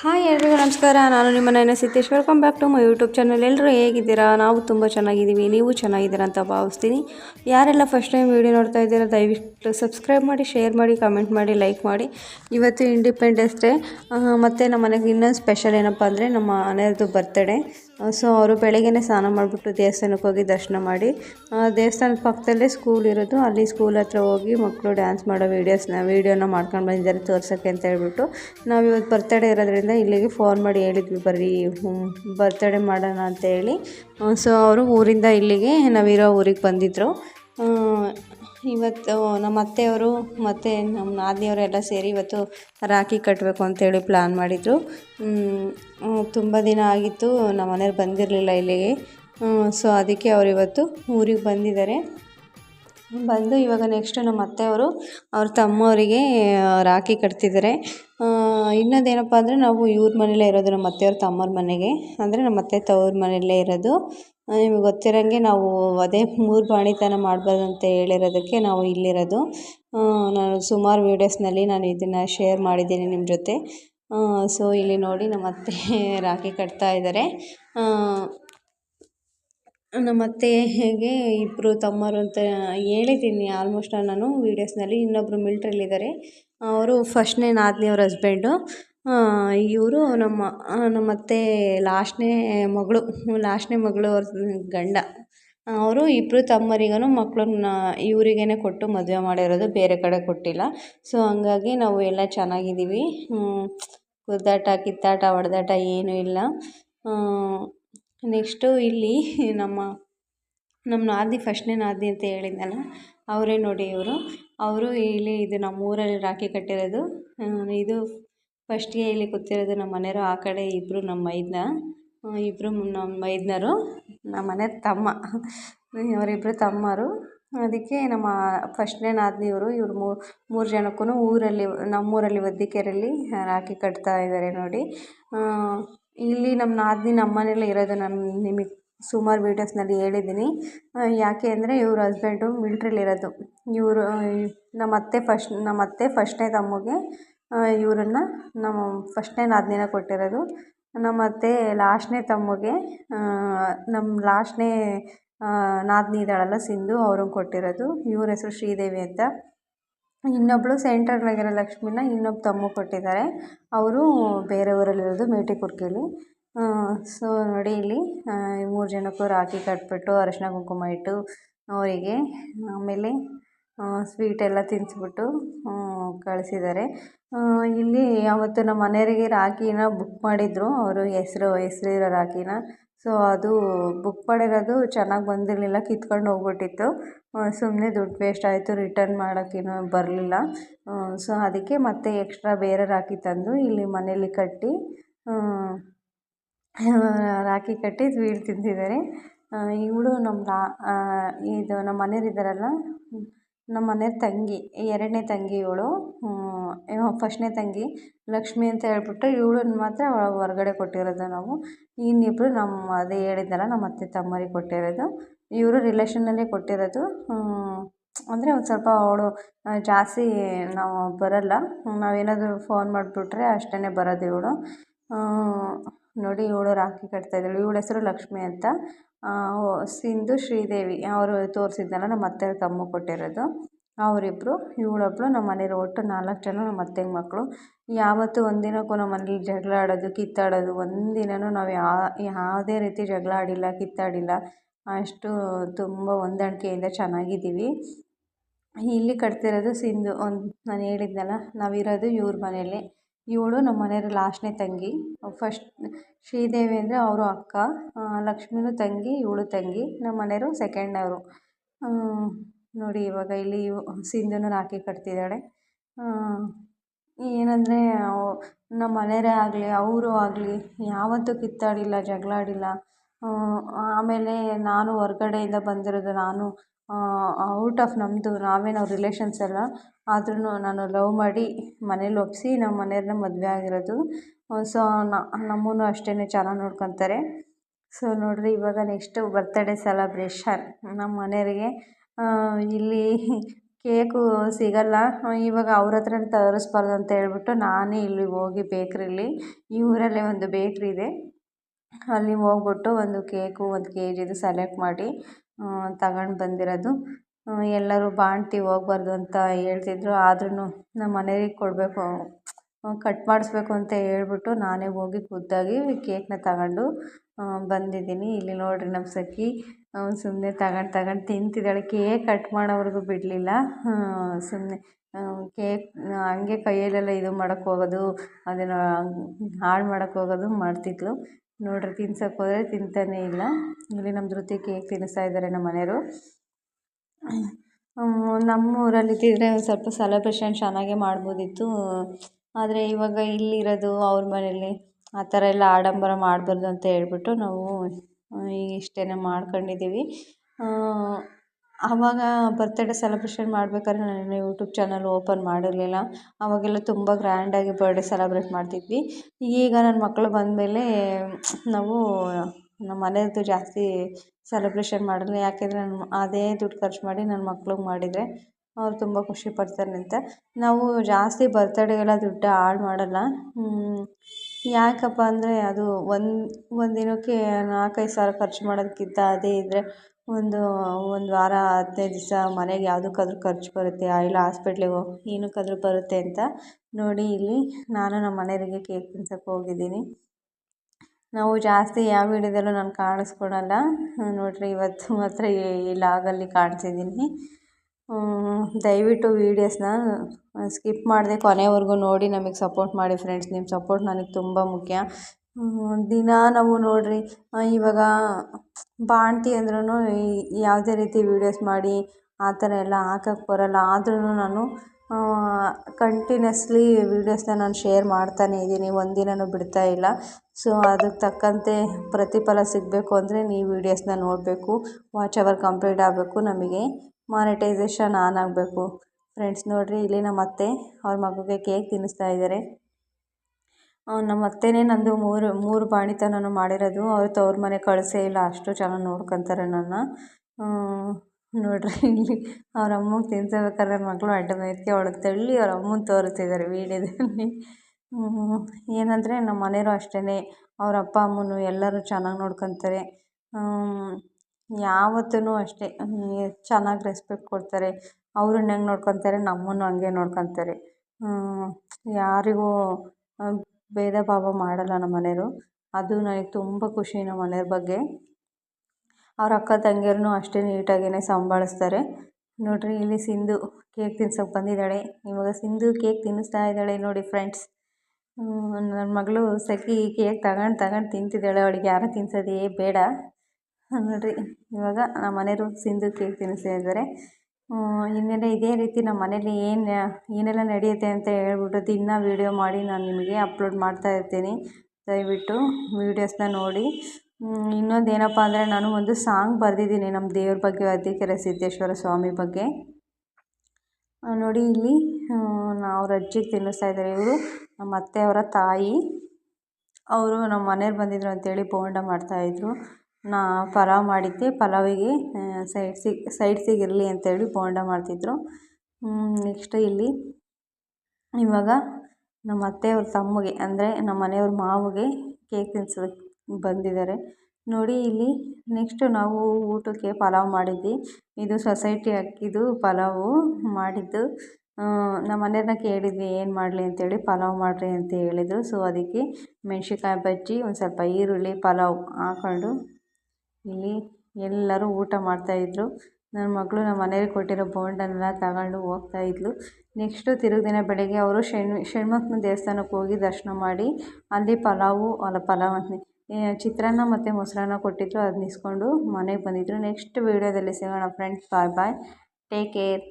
Hi ಎಲ್ರಿಗೂ ನಮಸ್ಕಾರ. ನಾನು ನಿಮ್ಮ ನನ್ನ Siddesh. Welcome back to my YouTube channel ಎಲ್ಲರೂ ಹೇಗಿದ್ದೀರಾ? ನಾವು ತುಂಬ ಚೆನ್ನಾಗಿದ್ದೀವಿ. ನೀವು ಚೆನ್ನಾಗಿದ್ದೀರಾ ಅಂತ ಭಾವಿಸ್ತೀನಿ. ಯಾರೆಲ್ಲ ಫಸ್ಟ್ ಟೈಮ್ ವೀಡಿಯೋ ನೋಡ್ತಾ ಇದ್ದೀರಾ, ದಯವಿಟ್ಟು ಸಬ್ಸ್ಕ್ರೈಬ್ ಮಾಡಿ ಶೇರ್ ಮಾಡಿ ಕಮೆಂಟ್ ಮಾಡಿ ಲೈಕ್ ಮಾಡಿ. ಇವತ್ತು ಇಂಡಿಪೆಂಡೆನ್ಸ್ ಡೇ ಮತ್ತು ನಮ್ಮ ಮನೆಗೆ ಇನ್ನೊಂದು ಸ್ಪೆಷಲ್ ಏನಪ್ಪ ಅಂದರೆ ನಮ್ಮ ಮನೆಯವ್ರದ್ದು ಬರ್ತಡೇ ಸೊ ಅವರು ಬೆಳಗ್ಗೆನೇ ಸ್ನಾನ ಮಾಡಿಬಿಟ್ಟು ದೇವಸ್ಥಾನಕ್ಕೆ ಹೋಗಿ ದರ್ಶನ ಮಾಡಿ. ದೇವಸ್ಥಾನದ ಪಕ್ಕದಲ್ಲೇ ಸ್ಕೂಲ್ ಇರೋದು. ಅಲ್ಲಿ ಸ್ಕೂಲ್ ಹತ್ರ ಹೋಗಿ ಮಕ್ಕಳು ಡ್ಯಾನ್ಸ್ ಮಾಡೋ ವೀಡಿಯೋಸ್ನ ವೀಡಿಯೋನ ಮಾಡ್ಕೊಂಡು ಬಂದಿದ್ದಾರೆ ತೋರ್ಸೋಕ್ಕೆ ಅಂತ ಹೇಳ್ಬಿಟ್ಟು ನಾವು ಇವತ್ತು ಬರ್ತಡೇ ಇರೋದ್ರಿಂದ ಇಲ್ಲಿಗೆ ಫೋನ್ ಮಾಡಿ ಹೇಳಿದ್ವಿ ಬರ್ರಿ ಬರ್ತಡೇ ಮಾಡೋಣ ಅಂತ ಹೇಳಿ. ಸೊ ಅವರು ಊರಿಂದ ಇಲ್ಲಿಗೆ ನಾವಿರೋ ಊರಿಗೆ ಬಂದಿದ್ದರು ಇವತ್ತು ನಮ್ಮ ಅತ್ತೆಯವರು ಮತ್ತು ನಮ್ಮ ನಾದಿಯವರೆಲ್ಲ ಸೇರಿ ಇವತ್ತು ರಾಖಿ ಕಟ್ಟಬೇಕು ಅಂತೇಳಿ ಪ್ಲ್ಯಾನ್ ಮಾಡಿದರು. ತುಂಬ ದಿನ ಆಗಿತ್ತು ನಮ್ಮ ಮನೆಯವ್ರು ಬಂದಿರಲಿಲ್ಲ ಇಲ್ಲಿಗೆ. ಸೊ ಅದಕ್ಕೆ ಅವರಿವತ್ತು ಊರಿಗೆ ಬಂದಿದ್ದಾರೆ. ಬಂದು ಇವಾಗ ನೆಕ್ಸ್ಟ್ ನಮ್ಮ ಅತ್ತೆಯವರು ಅವ್ರ ತಮ್ಮವರಿಗೆ ರಾಖಿ ಕಟ್ತಿದ್ದಾರೆ. ಇನ್ನೊಂದೇನಪ್ಪ ಅಂದರೆ ನಾವು ಇವ್ರ ಮನೆಯಲ್ಲೇ ಇರೋದು ನಮ್ಮ ಅತ್ತೆಯವ್ರ ತಮ್ಮರ ಮನೆಗೆ. ಅಂದರೆ ನಮ್ಮ ಅತ್ತೆ ತವ್ರ ಮನೆಯಲ್ಲೇ ಇರೋದು. ನಿಮಗೆ ಗೊತ್ತಿರೋಂಗೆ ನಾವು ಅದೇ ಮೂರು ಬಾಣಿತನ ಮಾಡಬಾರ್ದು ಅಂತ ಹೇಳಿರೋದಕ್ಕೆ ನಾವು ಇಲ್ಲಿರೋದು. ನಾನು ಸುಮಾರು ವೀಡಿಯೋಸ್ನಲ್ಲಿ ನಾನು ಇದನ್ನು ಶೇರ್ ಮಾಡಿದ್ದೀನಿ ನಿಮ್ಮ ಜೊತೆ. ಸೊ ಇಲ್ಲಿ ನೋಡಿ ನಮ್ಮ ಅತ್ತೆ ರಾಖಿ ಕಟ್ತಾ ಇದ್ದಾರೆ. ಆ, ಅತ್ತೆ ಹೇಗೆ ಇಬ್ಬರು ತಮ್ಮರು ಅಂತ ಹೇಳಿದ್ದೀನಿ ಆಲ್ಮೋಸ್ಟ್ ನಾನು ವೀಡಿಯೋಸ್ನಲ್ಲಿ ಇನ್ನೊಬ್ಬರು ಮಿಲ್ಟ್ರಿಲಿದ್ದಾರೆ ಅವರು ಫಸ್ಟ್ನೇ ನಾದಿನಿಯವ್ರ ಹಸ್ಬೆಂಡು ಇವರು ನಮ್ಮ ನಮ್ಮ ಅತ್ತೆ ಲಾಸ್ಟ್ನೇ ಮಗಳು ಲಾಸ್ಟ್ನೇ ಮಗಳು ಅವ್ರ ಗಂಡ. ಅವರು ಇಬ್ಬರು ತಮ್ಮರಿಗೂ ಮಕ್ಕಳನ್ನ ಇವರಿಗೇ ಕೊಟ್ಟು ಮದುವೆ ಮಾಡಿರೋದು ಬೇರೆ ಕಡೆ ಕೊಟ್ಟಿಲ್ಲ. ಸೊ ಹಂಗಾಗಿ ನಾವು ಎಲ್ಲ ಚೆನ್ನಾಗಿದ್ದೀವಿ. ಕುದ್ದಾಟ ಕಿತ್ತಾಟ ಹೊಡೆದಾಟ ಏನೂ ಇಲ್ಲ. ನೆಕ್ಸ್ಟು ಇಲ್ಲಿ ನಮ್ಮ ನಮ್ಮ ನಾದಿನಿ ಫಸ್ಟ್ನೇ ನಾದಿನಿ ಅಂತ ಹೇಳಿದ್ನಲ್ಲ, ಅವರೇ ನೋಡಿ ಇವರು. ಅವರು ಇಲ್ಲಿ ಇದು ನಮ್ಮ ಊರಲ್ಲಿ ರಾಖಿ ಕಟ್ಟಿರೋದು. ಇದು ಫಸ್ಟ್ಗೆ ಇಲ್ಲಿ ಕೂತಿರೋದು ನಮ್ಮ ಮನೆಯವರು, ಆ ಕಡೆ ಇಬ್ಬರು ನಮ್ಮ ಮೈದ್ನ ಇಬ್ಬರು ನಮ್ಮ ಮೈದ್ನರು, ನಮ್ಮ ಮನೆ ತಮ್ಮ. ಅವರಿಬ್ಬರು ತಮ್ಮರು. ಅದಕ್ಕೆ ನಮ್ಮ ಫಸ್ಟ್ನೇ ನಾದಿನಿಯವರು ಇವರು ಮೂರು ಜನಕ್ಕೂ ಊರಲ್ಲಿ, ನಮ್ಮೂರಲ್ಲಿ ಒದ್ದಿಕೆರೆಯಲ್ಲಿ ರಾಖಿ ಕಟ್ತಾ ಇದ್ದಾರೆ ನೋಡಿ. ಇಲ್ಲಿ ನಮ್ಮ ನಾದಿನಿ ನಮ್ಮ ಇರೋದು ನಾನು ನಿಮಗೆ ಸುಮಾರು ವೀಡಿಯೋಸ್ನಲ್ಲಿ ಹೇಳಿದ್ದೀನಿ. ಯಾಕೆ ಅಂದರೆ ಇವ್ರ ಹಸ್ಬೆಂಡು ಮಿಲ್ಟ್ರಿಲಿರೋದು ಇವರು ನಮ್ಮ ಅತ್ತೆ ಫಸ್ಟ್ ನಮ್ಮ ಅತ್ತೆ ಫಸ್ಟ್ನೇ ತಮ್ಮಗೆ ಇವರನ್ನು ನಮ್ಮ ಫಸ್ಟ್ನೇ ನಾದಿನಿನ ಕೊಟ್ಟಿರೋದು. ನಮ್ಮ ಅತ್ತೆ ಲಾಸ್ಟ್ನೇ ತಮ್ಮಗೆ ನಮ್ಮ ಲಾಸ್ಟ್ನೇ ನಾದಿನಿ ಇದ್ದಾಳಲ್ಲ ಸಿಂಧು ಅವ್ರಿಗೆ ಕೊಟ್ಟಿರೋದು. ಇವ್ರ ಹೆಸರು ಶ್ರೀದೇವಿ ಅಂತ. ಇನ್ನೊಬ್ಬಳು ಸೆಂಟ್ರಲ್ಲಾಗಿರೋ ಲಕ್ಷ್ಮಿನ ಇನ್ನೊಬ್ಬ ತಮ್ಮ ಕೊಟ್ಟಿದ್ದಾರೆ. ಅವರು ಬೇರೆ ಊರಲ್ಲಿರೋದು ಮೇಟಿಕುರ್ಕಿಲಿ ಸೊ ನೋಡಿ ಇಲ್ಲಿ ಮೂರು ಜನಕ್ಕೂ ರಾಖಿ ಕಟ್ಬಿಟ್ಟು ಅರಶಿನ ಕುಂಕುಮ ಇಟ್ಟು ಅವರಿಗೆ ಆಮೇಲೆ ಸ್ವೀಟ್ ಎಲ್ಲ ತಿನ್ನಿಸ್ಬಿಟ್ಟು ಕಳಿಸಿದ್ದಾರೆ. ಇಲ್ಲಿ ಅವತ್ತು ನಮ್ಮ ಮನೆಯವರಿಗೆ ರಾಖಿನ ಬುಕ್ ಮಾಡಿದರು. ಅವರು ಹೆಸರು ಹೆಸ್ರಿರೋ ರಾಖಿನ. ಸೊ ಅದು ಬುಕ್ ಮಾಡಿರೋದು ಚೆನ್ನಾಗಿ ಬಂದಿರಲಿಲ್ಲ, ಕಿತ್ಕೊಂಡು ಹೋಗ್ಬಿಟ್ಟಿತ್ತು. ಸುಮ್ಮನೆ ದುಡ್ಡು ವೇಸ್ಟ್ ಆಯಿತು ರಿಟರ್ನ್ ಮಾಡೋಕ್ಕೇನು ಬರಲಿಲ್ಲ. ಸೊ ಅದಕ್ಕೆ ಮತ್ತೆ ಎಕ್ಸ್ಟ್ರಾ ಬೇರೆ ರಾಖಿ ತಂದು ಇಲ್ಲಿ ಮನೇಲಿ ಕಟ್ಟಿ ರಾಖಿ ಕಟ್ಟಿ ಸ್ವೀಟ್ ತಿಂತಿದ್ದಾರೆ. ಇವಳು ನಮ್ಮ ರಾ ಇದು ನಮ್ಮ ಮನೆಯವ್ರು ಇದ್ದಾರಲ್ಲ ನಮ್ಮ ಮನೆ ತಂಗಿ, ಎರಡನೇ ತಂಗಿ ಇವಳು. ಫಸ್ಟ್ನೇ ತಂಗಿ ಲಕ್ಷ್ಮಿ ಅಂತ ಹೇಳ್ಬಿಟ್ಟು ಇವಳನ್ನ ಮಾತ್ರ ಹೊರ್ಗಡೆ ಕೊಟ್ಟಿರೋದು ನಾವು. ಇನ್ನಿಬ್ಬರು ನಮ್ಮ ಅದೇ ಹೇಳಿದ್ದಲ್ಲ ನಮ್ಮ ಅತ್ತೆ ತಮ್ಮರಿಗೆ ಕೊಟ್ಟಿರೋದು. ಇವರು ರಿಲೇಷನ್ನಲ್ಲೇ ಕೊಟ್ಟಿರೋದು. ಅಂದರೆ ಒಂದು ಸ್ವಲ್ಪ ಅವಳು ಜಾಸ್ತಿ ನಾವು ಬರೋಲ್ಲ. ನಾವೇನಾದರೂ ಫೋನ್ ಮಾಡಿಬಿಟ್ರೆ ಅಷ್ಟೇ ಬರೋದು ಇವಳು. ನೋಡಿ ಇವಳು ರಾಖಿ ಕಟ್ತಾಯಿದ್ದಾಳೆ ಇವಳ ಹೆಸರು ಲಕ್ಷ್ಮಿ ಅಂತ. ಸಿಂಧು ಶ್ರೀದೇವಿ ಅವರು ತೋರಿಸಿದ್ನಲ್ಲ ನಮ್ಮ ಅತ್ತೆ ತಮ್ಮ ಕೊಟ್ಟಿರೋದು. ಅವರಿಬ್ಬರು ಇವಳೊಬ್ಳು ನಮ್ಮ ಮನೆಯವ್ರು ಒಟ್ಟು ನಾಲ್ಕು ಜನ ನಮ್ಮ ಅತ್ತೆ ಮಕ್ಕಳು ಯಾವತ್ತೂ ಒಂದಿನಕ್ಕೂ ನಮ್ಮ ಮನೇಲಿ ಜಗಳ ಆಡೋದು, ಕಿತ್ತಾಡೋದು ಒಂದಿನವೂ ನಾವು ಯಾವುದೇ ರೀತಿ ಜಗಳ ಆಡಿಲ್ಲ, ಕಿತ್ತಾಡಿಲ್ಲ. ಅಷ್ಟು ತುಂಬ ಹೊಂದಾಣಿಕೆಯಿಂದ ಚೆನ್ನಾಗಿದ್ದೀವಿ. ಇಲ್ಲಿ ಕಟ್ತಿರೋದು ಸಿಂಧು, ಒಂದು, ನಾನು ಹೇಳಿದ್ನಲ್ಲ, ನಾವಿರೋದು ಇವ್ರ ಮನೆಯಲ್ಲೇ ಇವಳು ನಮ್ಮ ಮನೆಯವ್ರ ಲಾಸ್ಟ್ನೇ ತಂಗಿ. ಫಸ್ಟ್ ಶ್ರೀದೇವಿ ಅಂದರೆ ಅವರು ಅಕ್ಕ ಲಕ್ಷ್ಮಿನೂ ತಂಗಿ, ಇವಳು ತಂಗಿ, ನಮ್ಮ ಮನೆಯವರು ಸೆಕೆಂಡ್ನವರು ನೋಡಿ ಇವಾಗ ಇಲ್ಲಿ ಸಿಂಧುನೂ ರಾಖಿ ಕಟ್ತಿದ್ದಾಳೆ. ಏನಂದರೆ ನಮ್ಮ ಮನೆಯವರೇ ಆಗಲಿ, ಅವರು ಆಗಲಿ, ಯಾವತ್ತೂ ಕಿತ್ತಾಡಿಲ್ಲ, ಜಗಳಾಡಿಲ್ಲ. ಆಮೇಲೆ ನಾನು ಹೊರ್ಗಡೆಯಿಂದ ಬಂದಿರೋದು ನಾನು ಔಟ್ ಆಫ್ ನಮ್ಮದು ನಾವೇ ನಾವು ರಿಲೇಷನ್ಸ್ ಎಲ್ಲ ಆದ್ರೂ ನಾನು ಲವ್ ಮಾಡಿ ಮನೇಲಿ ಒಪ್ಪಿಸಿ ನಮ್ಮ ಮನೆಯವ್ರನ್ನ ಮದುವೆ ಆಗಿರೋದು. ಸೊ ನಮ್ಮನ್ನು ಅಷ್ಟೇ ಚೆನ್ನಾಗಿ ನೋಡ್ಕೊತಾರೆ. ಸೊ ನೋಡಿರಿ ಇವಾಗ ನೆಕ್ಸ್ಟು ಬರ್ತಡೇ ಸೆಲಬ್ರೇಷನ್ ನಮ್ಮ ಮನೆಯವ್ರಿಗೆ ಇಲ್ಲಿ ಕೇಕು ಸಿಗಲ್ಲ. ಇವಾಗ ಅವ್ರ ಹತ್ರನೇ ತರಿಸ್ಬಾರ್ದು ಅಂತ ಹೇಳ್ಬಿಟ್ಟು ನಾನೇ ಇಲ್ಲಿ ಹೋಗಿ ಬೇಕ್ರಿಲಿ ಈ ಊರಲ್ಲೇ ಒಂದು ಬೇಕ್ರಿ ಇದೆ. ಅಲ್ಲಿ ಹೋಗ್ಬಿಟ್ಟು ಒಂದು ಕೇಕು ಒಂದು ಕೆ ಜಿದು ಸೆಲೆಕ್ಟ್ ಮಾಡಿ ತಗೊಂಡು ಬಂದಿರೋದು. ಎಲ್ಲರೂ ಬಾಣ್ತಿ ಹೋಗ್ಬಾರ್ದು ಅಂತ ಹೇಳ್ತಿದ್ರು. ಆದ್ರೂ ನಮ್ಮ ಮನೆಯವ್ರಿಗೆ ಕೊಡಬೇಕು ಕಟ್ ಮಾಡಿಸ್ಬೇಕು ಅಂತ ಹೇಳ್ಬಿಟ್ಟು ನಾನೇ ಹೋಗಿ ಖುದ್ದಾಗಿ ಕೇಕನ್ನ ತಗೊಂಡು ಬಂದಿದ್ದೀನಿ. ಇಲ್ಲಿ ನೋಡಿರಿ ನಮ್ಮ ಸಖಿ ಸುಮ್ಮನೆ ತಗೊಂಡು ತಗೊಂಡು ತಿಂತಿದ್ದಾಳೆ. ಕೇಕ್ ಕಟ್ ಮಾಡೋವರೆಗೂ ಬಿಡಲಿಲ್ಲ. ಸುಮ್ಮನೆ ಕೇಕ್, ಹಂಗೆ ಕೈಯಲ್ಲೆಲ್ಲ ಇದು ಮಾಡೋಕ್ಕೆ ಹೋಗೋದು, ಅದನ್ನು ಹಾಳು ಮಾಡೋಕ್ಕೆ ಹೋಗೋದು ಮಾಡ್ತಿದ್ಲು. ನೋಡಿರಿ ತಿನ್ಸೋಕ್ಕೆ ಹೋದರೆ ತಿಂತಾನೇ ಇಲ್ಲ. ಇಲ್ಲಿ ನಮ್ಮ ಧೃತಿ ಕೇಕ್ ತಿನ್ನಿಸ್ತಾ ಇದ್ದಾರೆ ನಮ್ಮ ಮನೆಯವರು. ನಮ್ಮ ಊರಲ್ಲಿ ಇದ್ದಿದ್ರೆ ಒಂದು ಸ್ವಲ್ಪ ಸೆಲೆಬ್ರೇಷನ್ ಚೆನ್ನಾಗೇ ಮಾಡ್ಬೋದಿತ್ತು. ಆದರೆ ಇವಾಗ ಇಲ್ಲಿರೋದು ಅವ್ರ ಮನೇಲಿ ಆ ಥರ ಎಲ್ಲ ಆಡಂಬರ ಮಾಡಬಾರ್ದು ಅಂತ ಹೇಳ್ಬಿಟ್ಟು ನಾವು ಇಷ್ಟೇ ಮಾಡ್ಕೊಂಡಿದ್ದೀವಿ. ಆವಾಗ ಬರ್ತ್ಡೇ ಸೆಲೆಬ್ರೇಷನ್ ಮಾಡ್ಬೇಕಾದ್ರೆ ನಾನು ಯೂಟ್ಯೂಬ್ ಚಾನಲ್ ಓಪನ್ ಮಾಡಿರಲಿಲ್ಲ. ಆವಾಗೆಲ್ಲ ತುಂಬ ಗ್ರ್ಯಾಂಡಾಗಿ ಬರ್ಡೇ ಸೆಲೆಬ್ರೇಟ್ ಮಾಡ್ತಿದ್ವಿ. ಈಗ ನನ್ನ ಮಕ್ಕಳು ಬಂದಮೇಲೆ, ನಾವು ನಮ್ಮ ಮನೆಯದ್ದು ಜಾಸ್ತಿ ಸೆಲೆಬ್ರೇಷನ್ ಮಾಡಲ್ಲ. ಯಾಕೆಂದರೆ ನಾನು ಅದೇ ದುಡ್ಡು ಖರ್ಚು ಮಾಡಿ ನನ್ನ ಮಕ್ಳಿಗೆ ಮಾಡಿದರೆ ಅವ್ರು ತುಂಬ ಖುಷಿ ಪಡ್ತಾರೆ ಅಂತ. ನಾವು ಜಾಸ್ತಿ ಬರ್ತಡೇಗೆಲ್ಲ ದುಡ್ಡು ಹಾಳು ಮಾಡಲ್ಲ. ಯಾಕಪ್ಪ ಅಂದರೆ ಅದು ಒಂದು ಒಂದು ದಿನಕ್ಕೆ ನಾಲ್ಕೈದು ಸಾವಿರ ಖರ್ಚು ಮಾಡೋದಕ್ಕಿಂತ ಅದೇ ಇದ್ದರೆ ಒಂದು ಒಂದು ವಾರ, ಹದಿನೈದು ದಿವಸ ಮನೆಗೆ ಯಾವುದಕ್ಕಾದ್ರೂ ಖರ್ಚು ಬರುತ್ತೆ. ಇಲ್ಲ ಹಾಸ್ಪಿಟ್ಲಿಗೋ ಏನಕ್ಕಾದ್ರೂ ಬರುತ್ತೆ ಅಂತ ನೋಡಿ ಇಲ್ಲಿ ನಾನು ನಮ್ಮ ಮನೆಯವರಿಗೆ ಕೇಕ್ ತಿನ್ಸಕ್ಕೆ ಹೋಗಿದ್ದೀನಿ. ನಾವು ಜಾಸ್ತಿ ಯಾವ ವಿಡಿಯೋದಲ್ಲೂ ನಾನು ಕಾಣಿಸ್ಕೊಳಲ್ಲ. ನೋಡಿರಿ, ಇವತ್ತು ಮಾತ್ರ ಈ ಲಾಗಲ್ಲಿ ಕಾಣ್ತಿದ್ದೀನಿ. ದಯವಿಟ್ಟು ವೀಡಿಯೋಸ್ನ ಸ್ಕಿಪ್ ಮಾಡದೆ ಕೊನೆವರೆಗೂ ನೋಡಿ, ನಮಗೆ ಸಪೋರ್ಟ್ ಮಾಡಿ ಫ್ರೆಂಡ್ಸ್. ನಿಮ್ಮ ಸಪೋರ್ಟ್ ನನಗೆ ತುಂಬ ಮುಖ್ಯ. ದಿನ ನಾವು ನೋಡಿರಿ ಇವಾಗ ಬಾಣ್ತಿ ಅಂದ್ರೂ ಯಾವುದೇ ರೀತಿ ವೀಡಿಯೋಸ್ ಮಾಡಿ ಆ ಥರ ಎಲ್ಲ ಹಾಕಕ್ಕೆ ಬರೋಲ್ಲ. ಆದ್ರೂ ನಾನು ಕಂಟಿನ್ಯೂಸ್ಲಿ ವೀಡಿಯೋಸ್ನ ನಾನು ಶೇರ್ ಮಾಡ್ತಾನೇ ಇದ್ದೀನಿ. ಒಂದಿನೂ ಬಿಡ್ತಾ ಇಲ್ಲ. ಸೊ ಅದಕ್ಕೆ ತಕ್ಕಂತೆ ಪ್ರತಿಫಲ ಸಿಗಬೇಕು ಅಂದರೆ ನೀವು ವೀಡಿಯೋಸ್ನ ನೋಡಬೇಕು, ವಾಚ್ ಅವರ್ ಕಂಪ್ಲೀಟ್ ಆಗಬೇಕು, ನಮಗೆ ಮಾನಿಟೈಸೇಷನ್ ಆನ್ ಆಗಬೇಕು. ಫ್ರೆಂಡ್ಸ್ ನೋಡಿರಿ, ಇಲ್ಲಿ ನಮ್ಮ ಅತ್ತೆ ಅವ್ರ ಮಗುಗೆ ಕೇಕ್ ತಿನ್ನಿಸ್ತಾ ಇದ್ದಾರೆ. ನಮ್ಮ ಅತ್ತೆನೇ ನಂದು ಮೂರು ಮೂರು ಬಾಣಿತನೂ ಮಾಡಿರೋದು. ಅವ್ರು ತವ್ರ ಮನೆ ಕಳಿಸೇ ಇಲ್ಲ, ಅಷ್ಟು ಚೆನ್ನಾಗಿ ನೋಡ್ಕೊತಾರೆ ನನ್ನ. ನೋಡ್ರಿ, ಇಲ್ಲಿ ಅವ್ರ ಅಮ್ಮಗೆ ತಿನ್ಸಬೇಕಾದ್ರೆ ಮಗಳು ಅಡ್ಡ ಮೇಯ್ಕೆ ಅವಳಿಗೆ ತಳ್ಳಿ ಅವ್ರ ಅಮ್ಮನ ತೋರಿಸ್ತಿದ್ದಾರೆ ವೀಡಿಯೋದಲ್ಲಿ ಏನಂದರೆ ನಮ್ಮ ಮನೆಯವ್ರು ಅಷ್ಟೇ ಅವ್ರ ಅಪ್ಪ, ಅಮ್ಮನು ಎಲ್ಲರೂ ಚೆನ್ನಾಗಿ ನೋಡ್ಕೊತಾರೆ. ಯಾವತ್ತೂ ಅಷ್ಟೇ. ಚೆನ್ನಾಗಿ ರೆಸ್ಪೆಕ್ಟ್ ಕೊಡ್ತಾರೆ. ಅವ್ರನ್ನ ಹೆಂಗೆ ನೋಡ್ಕೊತಾರೆ, ನಮ್ಮನ್ನು ಹಂಗೆ ನೋಡ್ಕೊತಾರೆ. ಯಾರಿಗೂ ಭೇದ ಭಾವ ಮಾಡಲ್ಲ ನಮ್ಮ ಮನೆಯವರು. ಅದು ನನಗೆ ತುಂಬ ಖುಷಿ ನಮ್ಮ ಮನೆಯವ್ರ ಬಗ್ಗೆ. ಅವ್ರ ಅಕ್ಕ ತಂಗಿಯರನ್ನೂ ಅಷ್ಟೇ ನೀಟಾಗಿಯೇ ಸಂಭಾಳಿಸ್ತಾರೆ. ನೋಡಿರಿ, ಇಲ್ಲಿ ಸಿಂಧು ಕೇಕ್ ತಿನ್ಸೋಕೆ ಬಂದಿದ್ದಾಳೆ. ಇವಾಗ ಸಿಂಧು ಕೇಕ್ ತಿನ್ನಿಸ್ತಾ ಇದ್ದಾಳೆ ನೋಡಿ ಫ್ರೆಂಡ್ಸ್ ನನ್ನ ಮಗಳು ಸಖಿ ಕೇಕ್ ತಗೊಂಡು ತಗೊಂಡು ತಿಂತಿದ್ದಾಳೆ. ಅವಳಿಗೆ ಯಾರೂ ಏ ಬೇಡ. ನೋಡಿರಿ, ಇವಾಗ ನಮ್ಮ ಮನೆಯವರು ಸಿಂಧು ಕೇಕ್ ತಿನ್ನಿಸ್ತಾ ಇದ್ದಾರೆ ಇನ್ನೆಲ್ಲ ಇದೇ ರೀತಿ ನಮ್ಮ ಮನೇಲಿ ಏನು, ಏನೆಲ್ಲ ನಡೆಯುತ್ತೆ ಅಂತ ಹೇಳ್ಬಿಟ್ಟು ದಿನ ವೀಡಿಯೋ ಮಾಡಿ ನಾನು ನಿಮಗೆ ಅಪ್ಲೋಡ್ ಮಾಡ್ತಾ ಇರ್ತೀನಿ. ದಯವಿಟ್ಟು ವೀಡಿಯೋಸ್ನ ನೋಡಿ. ಇನ್ನೊಂದು ಏನಪ್ಪ ಅಂದರೆ ನಾನು ಒಂದು ಸಾಂಗ್ ಬರೆದಿದ್ದೀನಿ ನಮ್ಮ ದೇವ್ರ ಬಗ್ಗೆ ಅದಕ್ಕೆ ಸಿದ್ದೇಶ್ವರ ಸ್ವಾಮಿ ಬಗ್ಗೆ. ನೋಡಿ ಇಲ್ಲಿ ಅವ್ರ ಅಜ್ಜಿ ತಿನ್ನಿಸ್ತಾ ಇದ್ದಾರೆ ಇವರು ನಮ್ಮ ಅತ್ತೆಯವರ ತಾಯಿ. ಅವರು ನಮ್ಮ ಮನೆಯವ್ರು ಬಂದಿದ್ರು ಅಂತೇಳಿ ಬೋಂಡ ಮಾಡ್ತಾಯಿದ್ರು ನಾ ಪಲಾವ್ ಮಾಡಿದ್ದೆ. ಪಲಾವಿಗೆ ಸೈಡ್ಸಿಗೆ ಸೈಡ್ಸಿಗೆ ಇರಲಿ ಅಂತೇಳಿ ಬೋಂಡ ಮಾಡ್ತಿದ್ರು. ನೆಕ್ಸ್ಟ್ ಇಲ್ಲಿ, ಇವಾಗ ನಮ್ಮ ಅತ್ತೆಯವ್ರ ತಮ್ಮಗೆ, ಅಂದರೆ ನಮ್ಮ ಮನೆಯವ್ರ ಮಾವಗೆ ಕೇಕ್ ತಿನ್ಸೋದಕ್ಕೆ ಬಂದಿದ್ದಾರೆ. ನೋಡಿ ಇಲ್ಲಿ ನೆಕ್ಸ್ಟ್ ನಾವು ಊಟಕ್ಕೆ ಪಲಾವ್ ಮಾಡಿದ್ವಿ. ಇದು ಸೊಸೈಟಿ ಅಕ್ಕಿದು ಪಲಾವು ಮಾಡಿದ್ದು. ನಮ್ಮ ಮನೆಯವ್ರನ್ನ ಕೇಳಿದ್ವಿ, ಏನು ಮಾಡಲಿ? ಅಂತೇಳಿ ಪಲಾವ್ ಮಾಡಿರಿ ಅಂತ ಹೇಳಿದರು. ಸೊ ಅದಕ್ಕೆ ಮೆಣ್ಸಿನ್ಕಾಯಿ ಬಜ್ಜಿ, ಒಂದು ಸ್ವಲ್ಪ ಈರುಳ್ಳಿ, ಪಲಾವ್ ಹಾಕ್ಕೊಂಡು ಇಲ್ಲಿ ಎಲ್ಲರೂ ಊಟ ಮಾಡ್ತಾಯಿದ್ರು ನನ್ನ ಮಗಳು ನಮ್ಮ ಮನೆಯವ್ರಿಗೆ ಕೊಟ್ಟಿರೋ ಬೋಂಡನ್ನೆಲ್ಲ ತಗೊಂಡು ಹೋಗ್ತಾಯಿದ್ಲು ನೆಕ್ಸ್ಟು ತಿರುಗಿ ದಿನ ಬೆಳಗ್ಗೆ ಅವರು ಷಣ್ಮು ಷಣ್ಮುಖನ ದೇವಸ್ಥಾನಕ್ಕೆ ಹೋಗಿ ದರ್ಶನ ಮಾಡಿ, ಅಲ್ಲಿ ಪಲಾವು, ಅಲ್ಲ ಪಲಾವ್ ಅಂತೀನಿ ಚಿತ್ರಾನ್ನ ಮತ್ತು ಮೊಸರನ್ನ ಕೊಟ್ಟಿದ್ದರು ಅದನ್ನ ಇಸ್ಕೊಂಡು ಮನೆಗೆ ಬಂದಿದ್ದರು ನೆಕ್ಸ್ಟ್ ವೀಡಿಯೋದಲ್ಲಿ ಸಿಗೋಣ friends bye bye take care